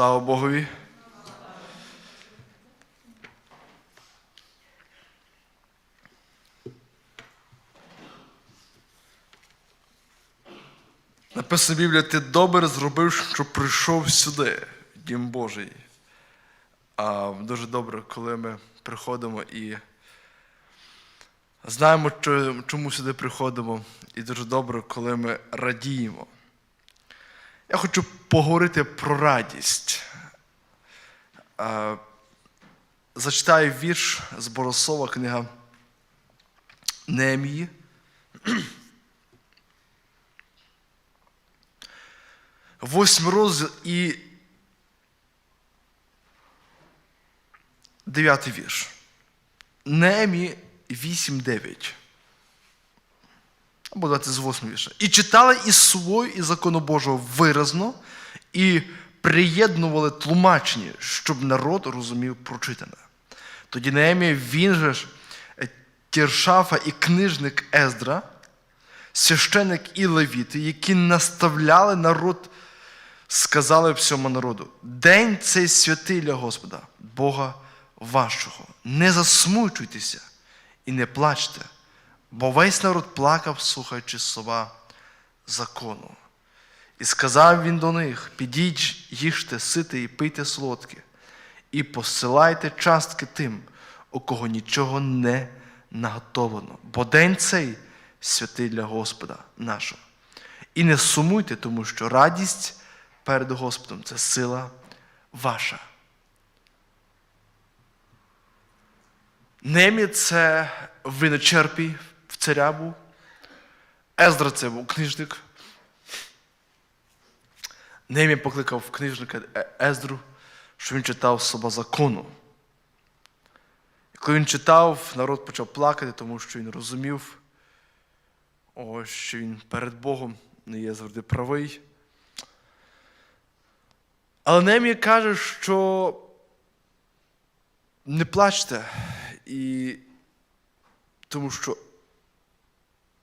Слава Богові. Написано в Біблії, ти добре зробив, що прийшов сюди, Дім Божий. А дуже добре, коли ми приходимо і знаємо, чому сюди приходимо, і дуже добре, коли ми радіємо. Я хочу поговорити про радість. Е, Зачитаю вірш з Боросова, книга Неемії. Восьмий розділ і дев'ятий вірш. Неемі 8.9. Або давайте з 8 вірша. І читали із свою і закону Божого виразно, і приєднували тлумачення, щоб народ розумів прочитане. Тоді Неемія, він же ж е, Тіршафа і книжник Ездра, священик і левіти, які наставляли народ, сказали всьому народу: День цей святий для Господа, Бога вашого. Не засмучуйтеся і не плачте, бо весь народ плакав, слухаючи слова закону. І сказав він до них: підіть, їжте, сите і пийте солодке, і посилайте частки тим, у кого нічого не наготовлено, бо день цей святий для Господа нашого. І не сумуйте, тому що радість перед Господом це сила ваша. Немі це виночерпій царя був. Ездра це був книжник. Немі покликав книжника Ездру, що він читав слова закону. І коли він читав, народ почав плакати, тому що він розумів, о, що він перед Богом не є завжди правий. Але Немія каже, що не плачте, і тому що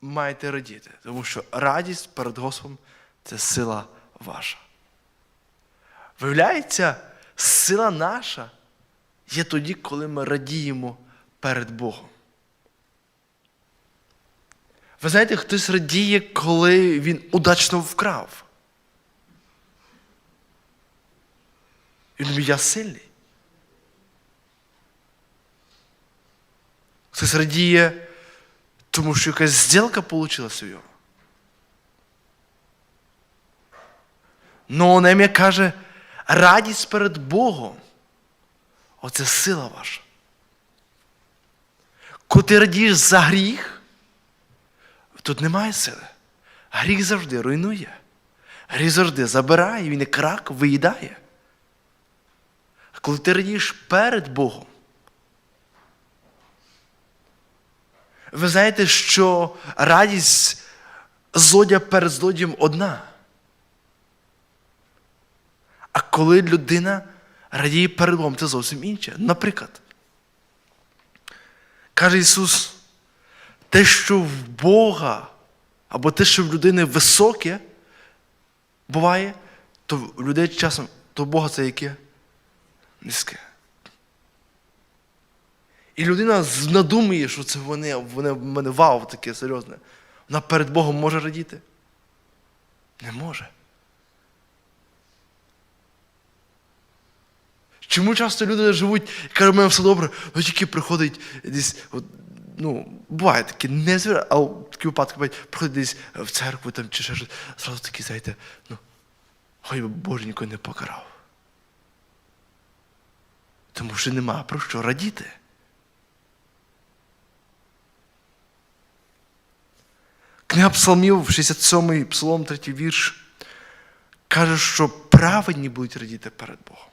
маєте радіти, тому що радість перед Господом це сила ваша. Виявляється, сила наша є тоді, коли ми радіємо перед Богом. Ви знаєте, хтось радіє, коли він удачно вкрав. Він думає, я сильний. Хтось радіє, тому що якась зділка вийшла у його. Но Немія каже, радість перед Богом. Оце сила ваша. Коли ти радієш за гріх, тут немає сили. Гріх завжди руйнує. Гріх завжди забирає, він як рак виїдає. А коли ти радієш перед Богом, ви знаєте, що радість злодя перед злодієм одна. А коли людина радіє перед Богом, це зовсім інше. Наприклад, каже Ісус, те, що в Бога, або те, що в людини високе, буває, то в людей часом, то Бога це яке? Низьке. І людина надумує, що це вони, вони в мене вау таке серйозне. Вона перед Богом може радіти? Не може. Чому часто люди живуть кажуть, у мене все добре, але тільки приходить десь, от, ну, буває такі, не звіра, а такі випадки бувають, приходить десь в церкву там, чи ще щось, зразу такі, знаєте, ну, ой, би Боже нікого не покарав. Тому що нема про що радіти. Книга Псалмів, 67-й псалом, 3 вірш, каже, що праведні будуть радіти перед Богом.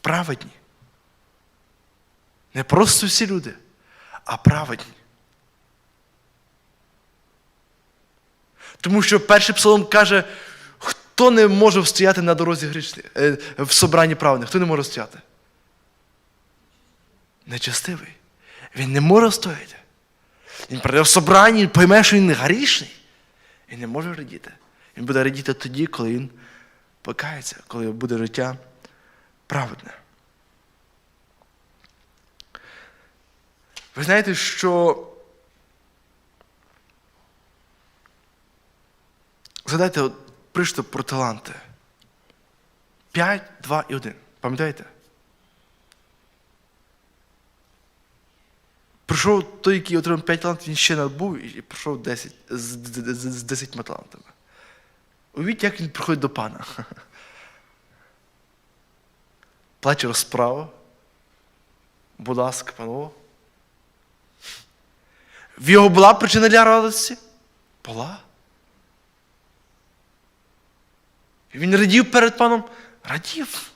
Праведні. Не просто всі люди, а праведні. Тому що перший псалом каже, хто не може встояти на дорозі грішних, е, в собранні праведних, хто не може стояти? Нечестивий. Він не може стояти. Він прийде в собранні, пойме, що він грішний. Він не може радіти. Він буде радіти тоді, коли він покається, коли буде життя праведне. Ви знаєте, що згадайте, от про таланти. 5, 2 і 1. Пам'ятаєте? Прийшов той, який отримав 5 талантів, він ще надбув і прийшов 10, з, з, з, з 10 талантами. Уявіть, як він приходить до пана. Плаче розправа. Будь ласка, панове. В його була причина для радості? Була. Він радів перед паном? Радів.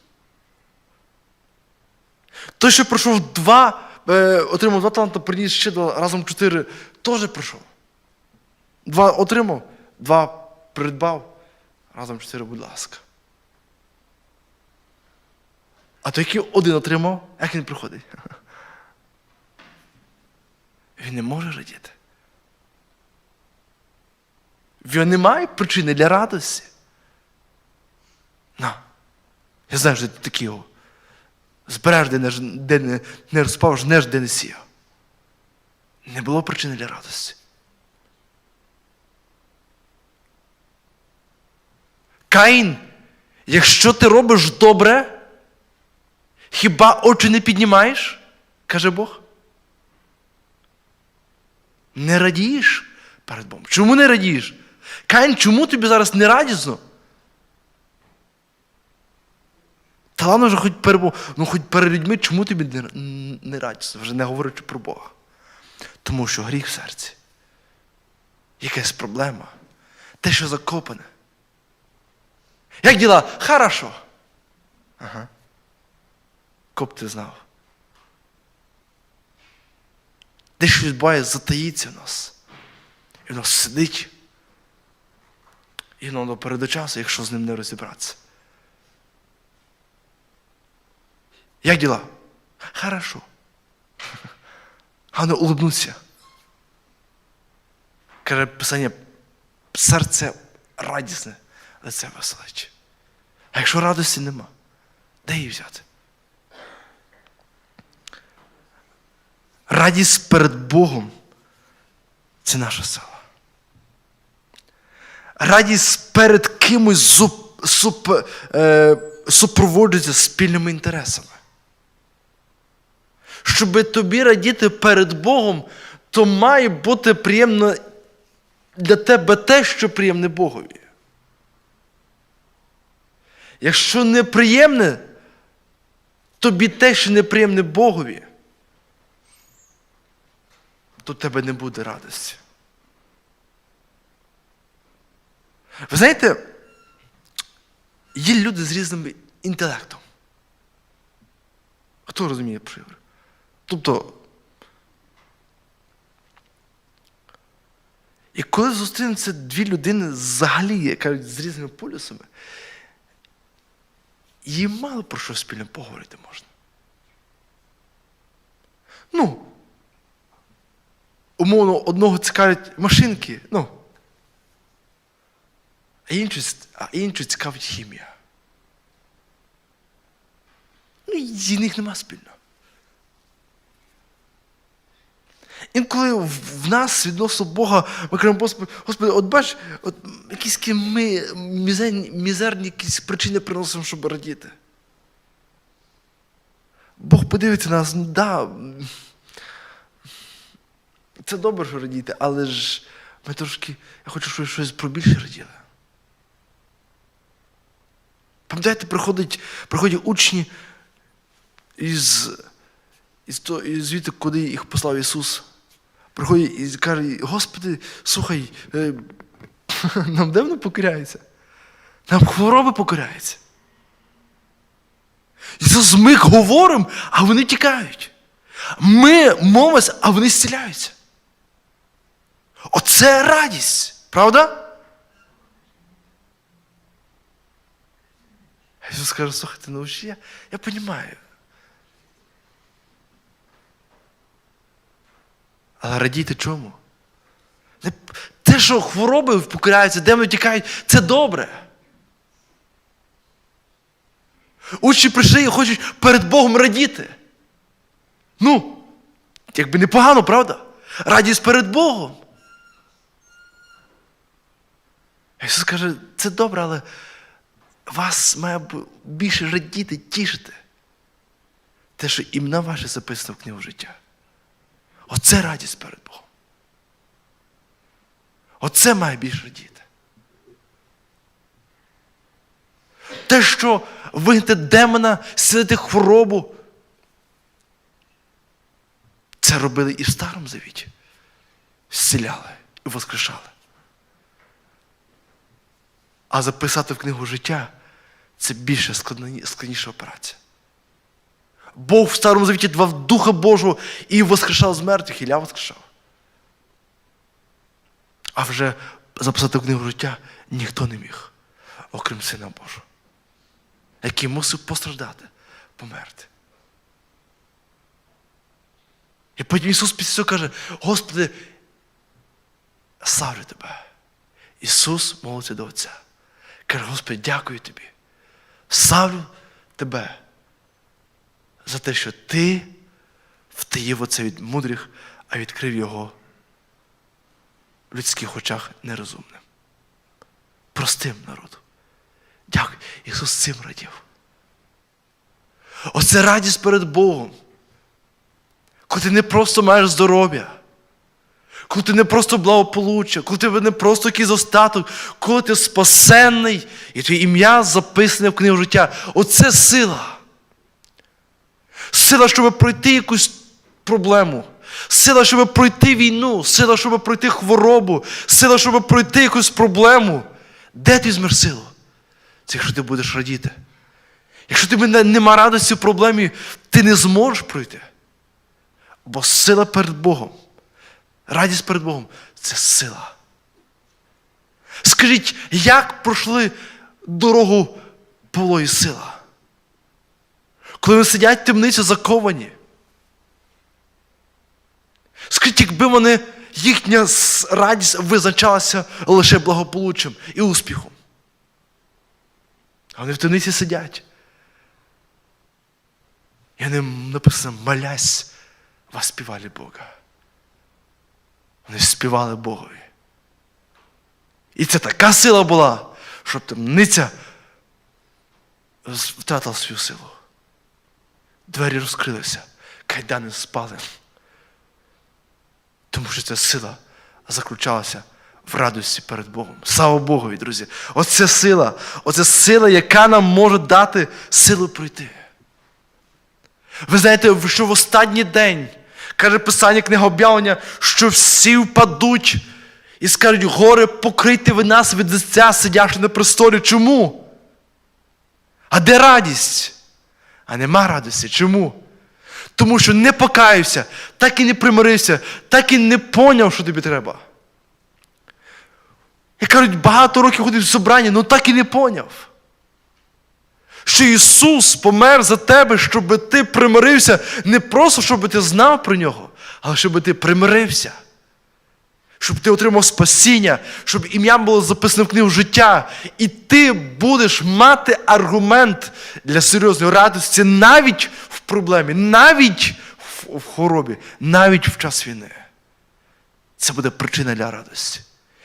Той, що пройшов два, отримав два таланти, приніс ще два, разом чотири, теж пройшов. Два отримав, два придбав, разом чотири, будь ласка. А той, який один отримав, як він приходить? Він не може радіти. В нього немає причини для радості. На. Я знаю, що ти такий. Збереш, де не, не розпав, жнеш, де не сіяв. Не було причини для радості. Каїн, якщо ти робиш добре, хіба очі не піднімаєш? каже Бог. Не радієш перед Богом. Чому не радієш? Каїн, чому тобі зараз не радісно? Та ладно вже хоч перед ну хоч перед людьми, чому тобі не, не радісно, вже не говорячи про Бога? Тому що гріх в серці. Якась проблема. Те, що закопане. Як діла? Хорошо. Ага. Коп ти знав. Де щось відбувається, затаїться в нас. І воно сидить. І воно перед часу, якщо з ним не розібратися. Як діла? Хорошо. Ганна улыбнувся. Каже писання, серце радісне, лице веселече. А якщо радості нема, де її взяти? Радість перед Богом це наша сила. Радість перед кимось зуп, суп, е, супроводжується спільними інтересами. Щоб тобі радіти перед Богом, то має бути приємно для тебе те, що приємне Богові. Якщо неприємне, тобі те, що неприємне Богові, то тебе не буде радості. Ви знаєте, є люди з різним інтелектом. Хто розуміє про що? Тобто, і коли зустрінуться дві людини взагалі, яка з різними полюсами, їм мало про що спільно поговорити можна. Ну, умовно, одного цікавлять машинки, ну, а іншу, а іншу цікавить хімія. Ну, з них нема спільного. Інколи в нас відносно Бога ми кажемо, Господи, от бач, от якісь ми мізерні, мізерні якісь причини приносимо, щоб радіти. Бог подивиться нас, ну да. Це добре, що радіти, але ж ми трошки, я хочу, щоб щось про більше раділи. Пам'ятаєте, приходять, приходять учні із, із, то, із звідти, куди їх послав Ісус. Приходять і кажуть, Господи, слухай, е, нам дивно покоряється. Нам хвороби покоряються. Ісус, ми говоримо, а вони тікають. Ми мовимося, а вони зціляються. Оце радість, правда? Ісус каже, слухайте, ну я, я розумію. Але радійте чому? Те, що хвороби покоряються, демони тікають, це добре. Учні прийшли і хочуть перед Богом радіти. Ну, якби непогано, правда? Радість перед Богом. Ісус каже, це добре, але вас має більше радіти, тішити. Те, що імена ваші записано в книгу життя. Оце радість перед Богом. Оце має більше радіти. Те, що вигнати демона, силити хворобу. Це робили і в Старому Завіті. Зціляли і воскрешали. А записати в книгу життя це більше складніша операція. Бог в Старому Завіті давав Духа Божого і воскрешав з мертвих, Ілля воскрешав. А вже записати книгу життя ніхто не міг, окрім Сина Божого, який мусив постраждати, померти. І потім Ісус після цього каже, Господи, славлю Тебе. Ісус молиться до Отця. Каже, Господи, дякую Тобі. Славлю Тебе за те, що Ти втаїв оце від мудрих, а відкрив його в людських очах нерозумним. Простим народу. Дякую. Ісус цим радів. Оце радість перед Богом. Коли ти не просто маєш здоров'я, коли ти не просто благополуччя, коли ти не просто якийсь остаток, коли ти спасенний, і твоє ім'я записане в книгу життя. Оце сила. Сила, щоб пройти якусь проблему. Сила, щоб пройти війну, сила, щоб пройти хворобу, сила, щоб пройти якусь проблему. Де ти візьмеш силу? Це якщо ти будеш радіти. Якщо тебе нема радості в проблемі, ти не зможеш пройти. Бо сила перед Богом, радість перед Богом це сила. Скажіть, як пройшли дорогу Павло і сила? Коли вони сидять в темниці заковані. Скажіть, якби вони, їхня радість визначалася лише благополуччям і успіхом. А вони в темниці сидять. І вони написано, молясь, воспівали Бога. Вони співали Богові. І це така сила була, щоб темниця втратила свою силу. Двері розкрилися, кайдани спали. Тому що ця сила заключалася в радості перед Богом. Слава Богові, друзі. Оце сила, оце сила, яка нам може дати силу пройти. Ви знаєте, що в останній день каже Писання книга об'явлення, що всі впадуть і скажуть, горе, покрийте ви нас від лиця, сидячи на престолі. Чому? А де радість? А нема радості. Чому? Тому що не покаявся, так і не примирився, так і не поняв, що тобі треба. І кажуть, багато років ходив в собрання, але так і не поняв. Що Ісус помер за тебе, щоб ти примирився, не просто, щоб ти знав про нього, але щоб ти примирився. Щоб ти отримав спасіння, щоб ім'я було записане в книгу життя, і ти будеш мати аргумент для серйозної радості навіть в проблемі, навіть в, хворобі, навіть в час війни. Це буде причина для радості.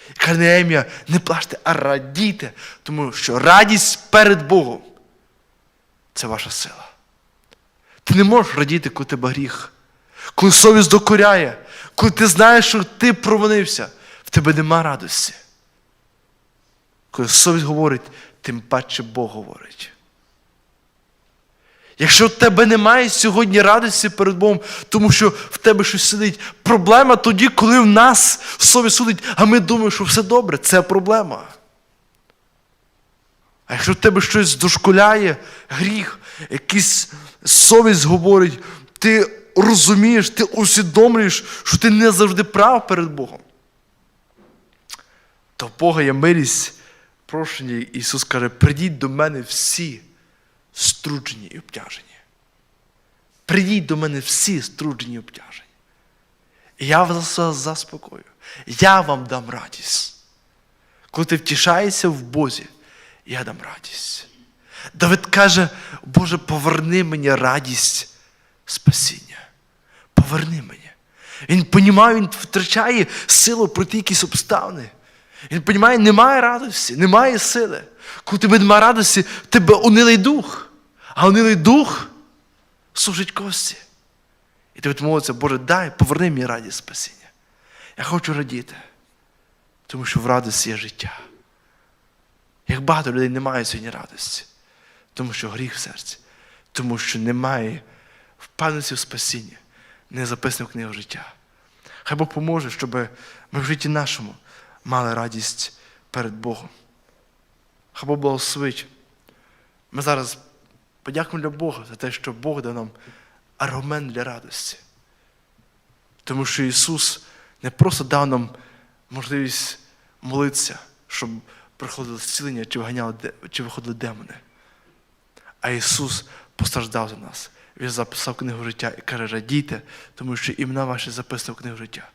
І Каже Неемія, не плачте, а радійте, тому що радість перед Богом це ваша сила. Ти не можеш радіти, коли тебе гріх, коли совість докоряє, коли ти знаєш, що ти провинився, в тебе нема радості. Коли совість говорить, тим паче Бог говорить. Якщо в тебе немає сьогодні радості перед Богом, тому що в тебе щось сидить, проблема тоді, коли в нас совість судить, а ми думаємо, що все добре, це проблема. А якщо в тебе щось дошкуляє, гріх, якийсь совість говорить, ти розумієш, ти усвідомлюєш, що ти не завжди прав перед Богом. То в Бога є милість, прощення. Ісус каже, придіть до мене всі струджені і обтяжені. Придіть до мене всі струджені і обтяжені. І я вас заспокою. Я вам дам радість. Коли ти втішаєшся в Бозі, я дам радість. Давид каже Боже, поверни мені радість спасіння. Поверни мені. Він понімає, він втрачає силу пройти якісь обставини. Він розуміє, немає радості, немає сили. Коли тебе немає радості, тебе унилий дух. А унилий дух сушить кості. І ти молиться, Боже, дай, поверни мені радість спасіння. Я хочу радіти, тому що в радості є життя. Як багато людей не має сьогодні радості, тому що гріх в серці, тому що немає впевненості в спасінні, не записано в книгу життя. Хай Бог поможе, щоб ми в житті нашому мали радість перед Богом. Хай Бог благословить. Ми зараз подякуємо для Бога за те, що Бог дав нам аргумент для радості. Тому що Ісус не просто дав нам можливість молитися, щоб приходило зцілення чи чи виходили демони. А Ісус постраждав за нас. Він записав книгу життя і каже, радійте, тому що імена ваші записані в книгу життя.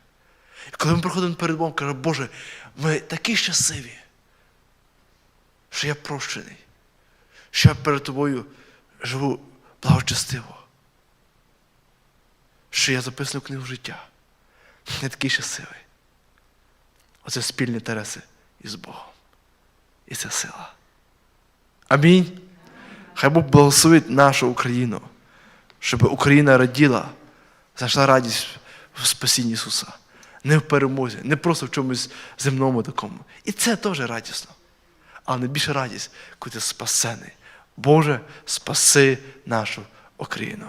І коли ми приходимо перед Богом, каже, Боже, ми такі щасливі, що я прощений, що я перед тобою живу благочестиво, що я записаний в книгу життя. Я такий щасливий. Оце спільні тереси із Богом. І це сила. Амінь. Хай Бог благословить нашу Україну, щоб Україна раділа, знайшла радість в спасінні Ісуса. Не в перемозі, не просто в чомусь земному такому. І це теж радісно. Але найбільша радість, коли ти спасений. Боже, спаси нашу Україну.